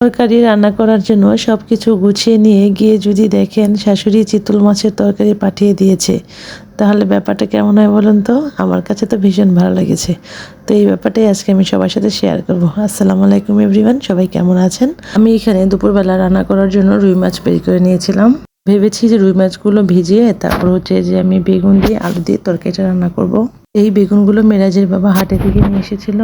তরকারি রান্না করার জন্য সব কিছু গুছিয়ে নিয়ে গিয়ে যদি দেখেন শাশুড়ি চিতল মাছের তরকারি পাঠিয়ে দিয়েছে, তাহলে ব্যাপারটা কেমন হয় বলুন তো? আমার কাছে তো ভীষণ ভালো লেগেছে। তো এই ব্যাপারটাই আজকে আমি সবার সাথে শেয়ার করব। আসসালামু আলাইকুম এভরিওয়ান সবাই কেমন আছেন? আমি এখানে দুপুরবেলা রান্না করার জন্য রুই মাছ বের করে নিয়েছিলাম। ভেবেছি যে রুই মাছগুলো ভিজিয়ে তারপর হচ্ছে যে আমি বেগুন দিয়ে আলু দিয়ে তরকারিটা রান্না করব। এই বেগুনগুলো মেরাজের বাবা হাটে থেকে নিয়ে এসেছিল।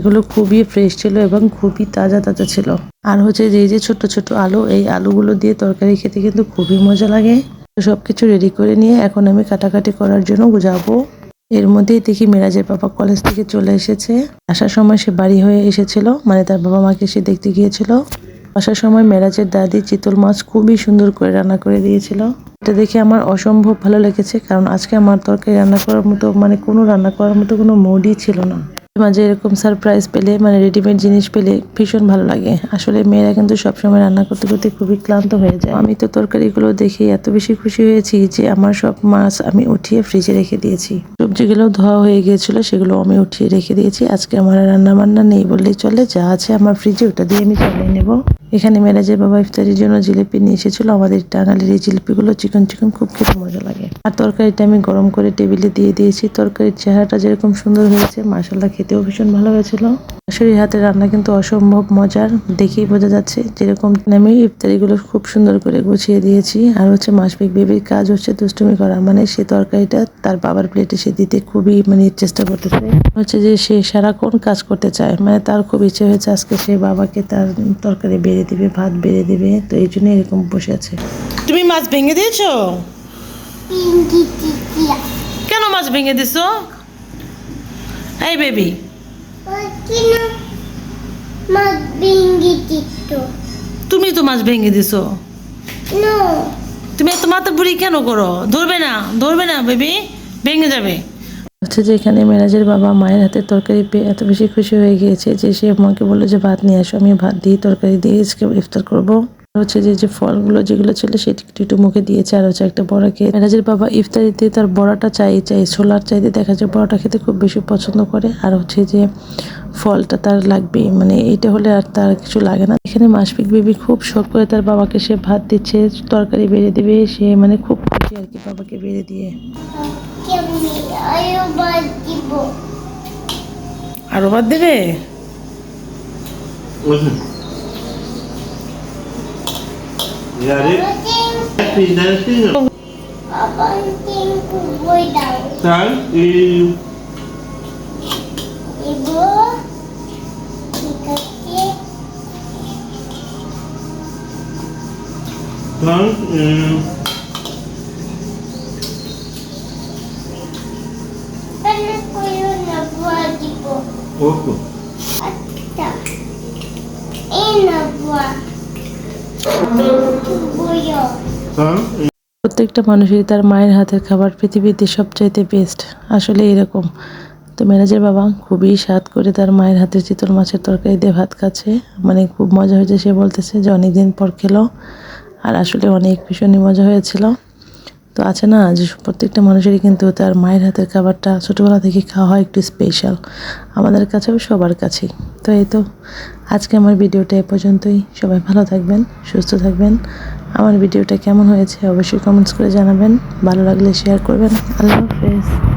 এগুলো খুবই ফ্রেশ ছিল এবং খুবই তাজা তাজা ছিল। আর হচ্ছে যে যে ছোট ছোট আলু, এই আলুগুলো দিয়ে তরকারি খেতে কিন্তু খুবই মজা লাগে। তো সবকিছু রেডি করে নিয়ে এখন আমি কাটাকাটি করার জন্য যাব। এর মধ্যেই দেখি মিরাজের বাবা কলেজ থেকে চলে এসেছে। আসার সময় সে বাড়ি হয়ে এসেছিল মানে তার বাবা মাকে সে দেখতে গিয়েছিল। আসার সময় মেরাজের দাদি চিতল মাছ খুবই সুন্দর করে রান্না করে দিয়েছিল। এটা দেখে আমার অসম্ভব ভালো লেগেছে, কারণ আজকে আমার তরকারি রান্না করার মতো মানে কোনো রান্না করার মতো কোনো মুডই ছিল না। মাঝে এরকম সারপ্রাইজ পেলে মানে রেডিমেড জিনিস পেলে ভীষণ ভালো লাগে। আসলে মেয়েরা কিন্তু সবসময় রান্না করতে করতে খুবই ক্লান্ত হয়ে যায়। আমি তো তরকারিগুলো দেখে এত বেশি খুশি হয়েছি যে আমার সব মাছ আমি উঠিয়ে ফ্রিজে রেখে দিয়েছি। সবজিগুলো ধোয়া হয়ে গিয়েছিল, সেগুলো আমি উঠিয়ে রেখে দিয়েছি। আজকে আমার রান্না বান্না নেই বললেই চলে। যা আছে আমার ফ্রিজে ওটা দিয়ে আমি চালিয়ে নেব। এখানে মেরাজের বাবা ইফতারির জন্য জিলিপি নিয়ে এসেছিল। আমাদের টাঙ্গালের এই জিলিপিগুলো চিকন চিকন খুব খেতে মজা লাগে। আর তরকারিটা আমি গরম করে টেবিলে দিয়ে দিয়েছি। তরকারির চেহারাটা যেরকম সুন্দর হয়েছে মাসাল্লাহ খেতেও ভীষণ ভালো হয়েছিল। শাশুড়ির হাতের রান্না কিন্তু অসম্ভব মজার, দেখেই বোঝা যাচ্ছে যেরকম আমি ইফতারিগুলো খুব সুন্দর করে গুছিয়ে দিয়েছি। আর হচ্ছে মাসবিক বেবির কাজ হচ্ছে দুষ্টুমি করা মানে সে তরকারিটা তার বাবার প্লেটে সে দিতে খুবই মানে চেষ্টা করতেছে। হচ্ছে যে সে সারাক্ষণ কাজ করতে চায় মানে তার খুব ইচ্ছে হয়েছে আজকে সে বাবাকে তার তরকারি বেড়ে দিবে ভাত বেড়ে দিবে তো এই জন্য এরকম বসে আছে। তুমি মাছ ভেঙে দিয়েছ? কেন মাছ ভেঙে দিছো? এই বেবি। তুমি তো মাছ ভেঙে দিছো। তুমি এত মাথা বুড়ি কেন করো? ধরবে না ধরবে না বেবি ভেঙে যাবে। হচ্ছে যে এখানে মেরাজের বাবা মায়ের হাতে তরকারি পেয়ে এত বেশি খুশি হয়ে গিয়েছে যে সে আমাকে বলল যে, ভাত নিয়ে আসো আমি ভাত দিয়ে তরকারি দিয়ে আজকে ইফতার করব। হচ্ছে যে যে ফলগুলো যেগুলো ছিল সেটি একটু মুখে দিয়েছে, আর হচ্ছে একটা বড়া খেয়ে মেরাজের বাবা ইফতারিতে তার বড়াটা চাই চাই, ছোলার চাইতে দেখা যায় বড়াটা খেতে খুব বেশি পছন্দ করে। আর হচ্ছে যে, ফলটা তার লাগবেই মানে এইটা হলে আর তার কিছু লাগে না। এখানে মাসফিক বেবি খুব শখ করে তার বাবাকে সে ভাত দিচ্ছে, তরকারি বেড়ে দেবে, সে মানে খুব খুশি আর কি বাবাকে বেড়ে দিয়ে কেমনি আয়ো বাদ দিব আরও ভাত দেবে Listen. You Son, প্রত্যেকটা মানুষই তার মায়ের হাতের খাবার পৃথিবীতে সবচাইতে বেস্ট আসলে এরকম। তো মেরাজের বাবা খুবই স্বাদ করে তার মায়ের হাতের চিতল মাছের তরকারি দিয়ে ভাত খাচ্ছে। মানে খুব মজা হয়েছে সে বলতেছে যে অনেকদিন পর খেলো। আর আসলে অনেক ভীষণই মজা হয়েছিল। তো আছে না যে প্রত্যেকটা মানুষেরই কিন্তু তার মায়ের হাতের খাবারটা ছোটোবেলা থেকে খাওয়া হয় একটু স্পেশাল আমাদের কাছেও সবার কাছেই। তো এই তো আজকে আমার ভিডিওটা এ পর্যন্তই। সবাই ভালো থাকবেন, সুস্থ থাকবেন। আমার ভিডিওটা কেমন হয়েছে অবশ্যই কমেন্টস করে জানাবেন। ভালো লাগলে শেয়ার করবেন। আল্লাহ হাফেজ।